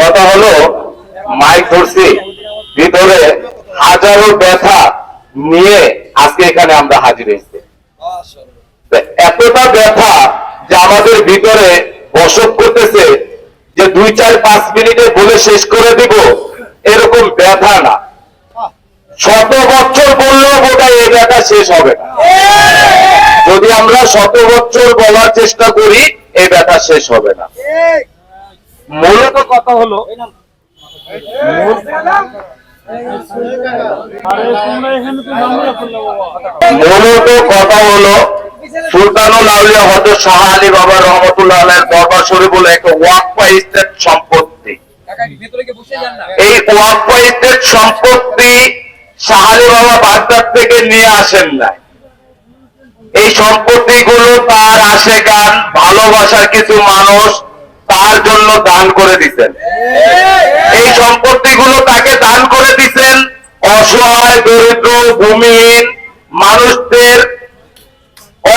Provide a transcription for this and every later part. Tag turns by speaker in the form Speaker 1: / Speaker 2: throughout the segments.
Speaker 1: কথা হলো, মাইক ধরছি। ভিতরে হাজারো ব্যথা নিয়ে আজকে এখানে আমরা হাজির হয়েছি। এতটা ব্যথা যে আমাদের ভিতরে বসত করতেছে যে দুই চার পাঁচ মিনিটে বলে শেষ করে দিব, এরকম ব্যথা না। শত বছর বললেও বোধহয় এই ব্যথা শেষ হবে না। যদি আমরা শত বছর বলার চেষ্টা করি, এই ব্যথা শেষ হবে না। মূলত কথা হলো মূলত কথা হলো সুলতানুল আউলিয়া হজরত শাহ আলী বাবা রহমতুল্লাহ আলের দরবার শরীফুল একটা ওয়াকফা স্টেট সম্পত্তি। এই ওয়াকফা স্টেট সম্পত্তি শাহ আলী বাবা বাগদাদ থেকে নিয়ে আসেন না। এই সম্পত্তিগুলো তার আসে গান ভালোবাসার কিছু মানুষ তার জন্য দান করে দিচ্ছেন এই সম্পত্তিগুলো তাকে দান করে দিচ্ছেন অসহায়, দরিদ্র, ভূমিহীন মানুষদের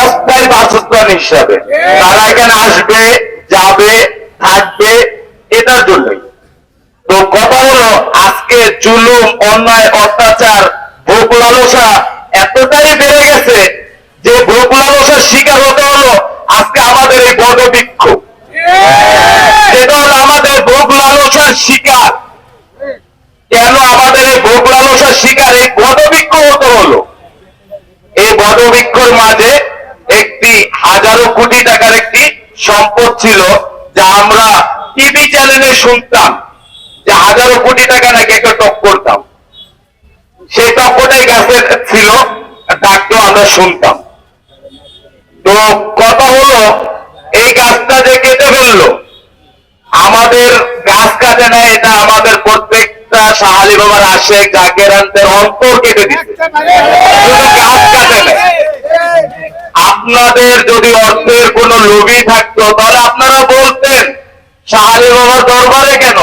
Speaker 1: অস্থায়ী বাসস্থান হিসাবে। তারা এখানে আসবে, যাবে, থাকবে এটার জন্যই। তো কথা হলো, আজকে জুলুম, অন্যায়, অত্যাচার, ভোগ লালসা এতটাই বেড়ে গেছে যে ভোগ লালসার শিকার হতে হলো আজকে আমাদের এই বড় বিক্ষোভ। হলো আমাদের ভোগ শিকার? কেন আমাদের এই ভোগ শিকার? এই বটবৃক্ষ হতে হলো। এই বটবৃক্ষর মাঝে একটি হাজারো কোটি টাকার একটি সম্পদ ছিল যা আমরা টিভি চ্যানেলে শুনতাম। যে হাজারো কোটি টাকা নাকি একটা টক করতাম। সেই টকটাই গাছের ছিল ডাকতো আমরা শুনতাম। তো কথা হলো, এই গাছটা যে কেটে আমাদের গাছ কাটে না এটা আমাদের প্রত্যেকটা সাহালি বাবার আসে জাকেরান্তের অন্তর কেটে দিচ্ছে গাছ কাটে না আপনাদের যদি অর্থের কোনো লোভী থাকতো, তাহলে আপনারা বলতেন, সাহালি বাবার দরবারে কেন?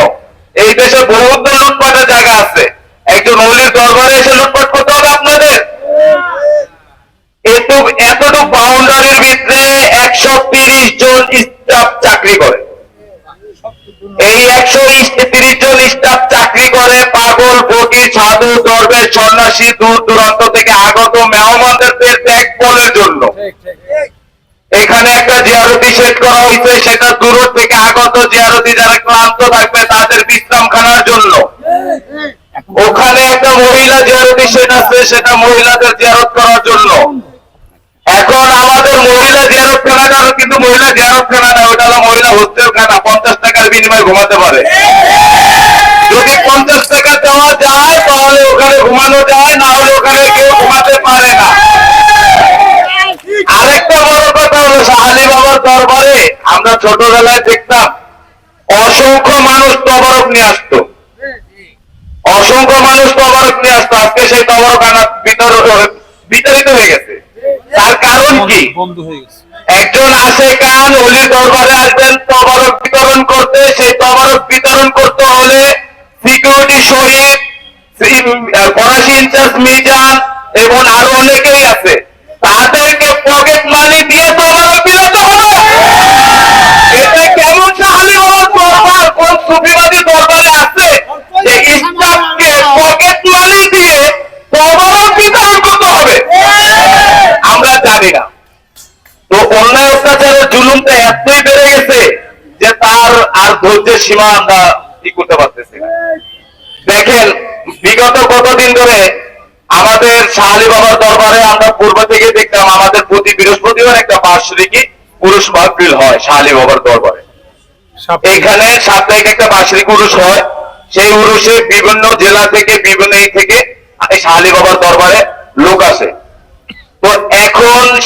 Speaker 1: এই দেশে বহুত লুটপাটের জায়গা আছে। একজন অলির দরবারে এসে লুটপাট করতে হবে আপনাদের। এতটুক বাউন্ডারির ভিতরে দরবেশ দূর দূরান্ত থেকে আগত মেহমানদের দেখভালের জন্য। এখানে একটা জিয়ারতি সেট করা হয়েছে সেটা দূর থেকে আগত জিয়ারতি যারা ক্লান্ত থাকবে তাদের বিশ্রামখানার জন্য। ওখানে একটা মহিলা জিয়ারতি সেট আছে সেটা মহিলাদের জিয়ারত করার জন্য। এখন আমাদের মহিলা জিয়ারত খানাটা কিন্তু মহিলা জিয়ারত খানা না ওটা হলো মহিলা হোস্টেল খানা পঞ্চাশ টাকার বিনিময়ে ঘুমাতে পারে যদি পঞ্চাশ টাকা দেওয়া যায় তাহলে ওখানে ঘুমানো যায় না হলে ওখানে কেউ ঘুমাতে পারে না আরেকটা বড় কথা হলো শাহালি বাবার দরবারে আমরা ছোটবেলায় দেখতাম অসংখ্য মানুষ তবরক নিয়ে আসতো। অসংখ্য মানুষ তবরক নিয়ে আসতো। আজকে সেই তবরক আনা বিতর বিতাড়িত হয়ে গেছে। তার কারণ কি? একজন আসে কান অলি দরবারে আসবেন তবরক বিতরণ করতে। সেই তবরক বিতরণ করতে হলে সিকিউরিটি শহীদ ফরাসি ইনচার্জ মিজান এবং আরও অনেকেই আছে তাদেরকে পকেট মানি দিয়ে তবরক বিলাতে হবে এটা কেমন সাহালি বাবার দরবার কোন সুফিবাদী দরবারে আছে যে ইসলামকে পকেট মানি দিয়ে তবরক বিতরণ করতে হবে জানি না তো অন্যায় অত্যাচারের জুলুমটা এতই বেড়ে গেছে যে তার আর ধৈর্যের সীমা আমরা কি করতে পারতেছি না। দেখেন বিগত কতদিন ধরে আমাদের শাহালি বাবার দরবারে আমরা পূর্ব থেকে দেখতাম আমাদের প্রতি বৃহস্পতিবার একটা বার্ষিকী পুরুষ মাহফিল হয় শাহালি বাবার দরবারে। এখানে সাপ্তাহিক একটা বার্ষিক উরুষ হয়। সেই উরুষে বিভিন্ন জেলা থেকে বিভিন্ন এই থেকে শাহালি বাবার দরবারে লোক আসে।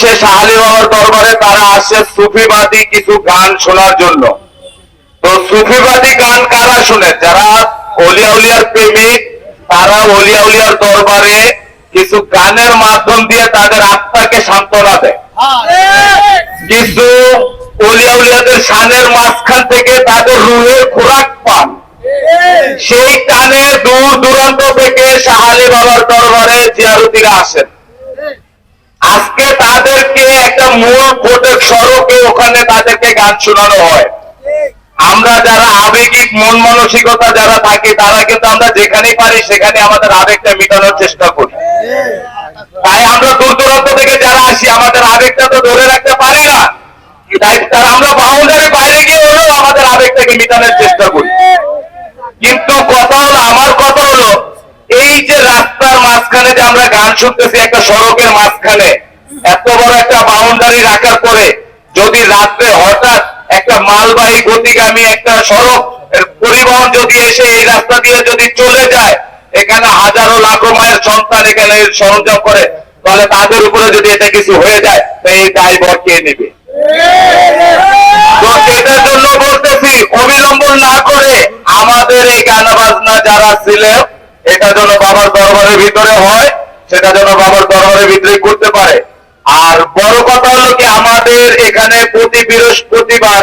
Speaker 1: সে শাহালি বাবার দরবারে তারা আসে সুফিবাদী কিছু গান শোনার জন্য। তো সুফিবাদী গান কারা শুনে? যারা অলিয়া উলিয়ার প্রেমিক, তারা অলিয়া উলিয়ার দরবারে কিছু গানের মাধ্যম দিয়ে তাদের আত্মাকে সান্ত্বনা দেয়। কিছু অলিয়া উলিয়াদের সানের মাঝখান থেকে তাদের রুহের খোরাক পান। সেই টানে দূর দূরান্ত থেকে শাহালি বাবার দরবারে জিয়ারতিরা আসেন। আজকে তাদেরকে একটা মূল ভোটের সড়কে ওখানে তাদেরকে গান শোনানো হয়। আমরা যারা আবেগিক, মন মানসিকতা যারা থাকি, তারা কিন্তু আমরা যেখানে পারি সেখানে আমাদের আবেগটা মেটানোর চেষ্টা করি। তাই আমরা দূর দূরান্ত থেকে যারা আসি, আমাদের আবেগটা তো ধরে রাখতে পারি না। তাই তার আমরা বাউন্ডারি বাইরে গিয়ে হলেও আমাদের আবেগটাকে মেটানোর চেষ্টা করি। কিন্তু কথা হলো, আমার কথা হলো, এই যে রাস্তার মাঝখানে যে আমরা গান শুনতেছি, একটা সড়কের মাঝখানে বড় একটা বাউন্ডারি রাখার পরে যদি রাত্রে হঠাৎ একটা মালবাহী গতিগামী একটা সড়ক পরিবহন যদি এসে এই রাস্তা দিয়ে যদি চলে যায়, এখানে হাজারো লাখো মায়ের সন্তান এখানে সরঞ্জাম করে, তাহলে তাদের উপরে যদি এটা কিছু হয়ে যায় এই দায়ভার কে নেবে? তো জন্য বলতেছি, অবিলম্বন না করে আমাদের এই গান বাজনা যারা ছিলেন, এটা যেন বাবার দরবারের ভিতরে হয়, সেটা যেন বাবার দরবারের ভিতরে করতে পারে। আর বড় কথা হলো কি আমাদের এখানে প্রতি বৃহস্পতিবার